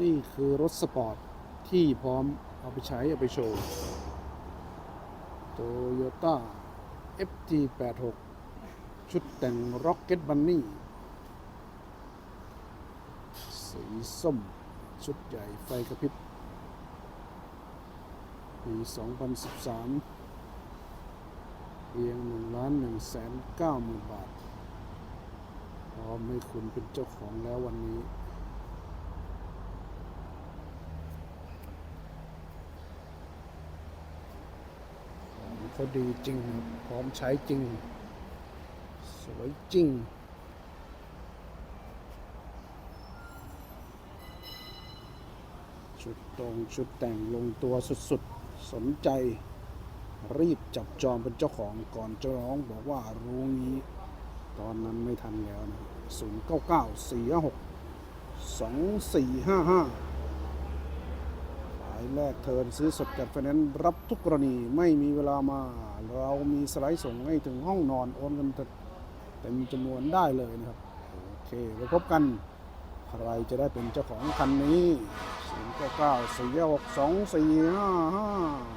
นี่คือรถสปอร์ต ที่พร้อมเอาไปใช้ เอาไปโชว์ Toyota FT86 ชุดแต่ง Rocket Bunny สีส้ม ชุดใหญ่ไฟกระพริบปี 2013เพียง1ล้าน1แสน9หมื่นบาทพร้อมให้คุณเป็นเจ้าของแล้ววันนี้ ของ เขาดีจริงครับพร้อมใช้จริง สวยจริงชุดตรงชุดแต่งลงตัวสุดๆ สนใจ รีบจับจองเป็นเจ้าของก่อนจะร้องบอกว่ารู้งี้ ตอนนั้นไม่ทันแล้วนะ 0 9 9 4 6 2 4 5 5สาย แรกเทินซื้อสดจัดไฟแนนซ์รับทุกกรณีไม่มีเวลามา เรามีสไลด์ส่งให้ถึงห้องนอนโอนกันเต็มจำนวนได้เลยนะครับ โอเคไปพบกัน ใครจะได้เป็นเจ้าของคันนี้0 9 9 4 6 2 4 5 5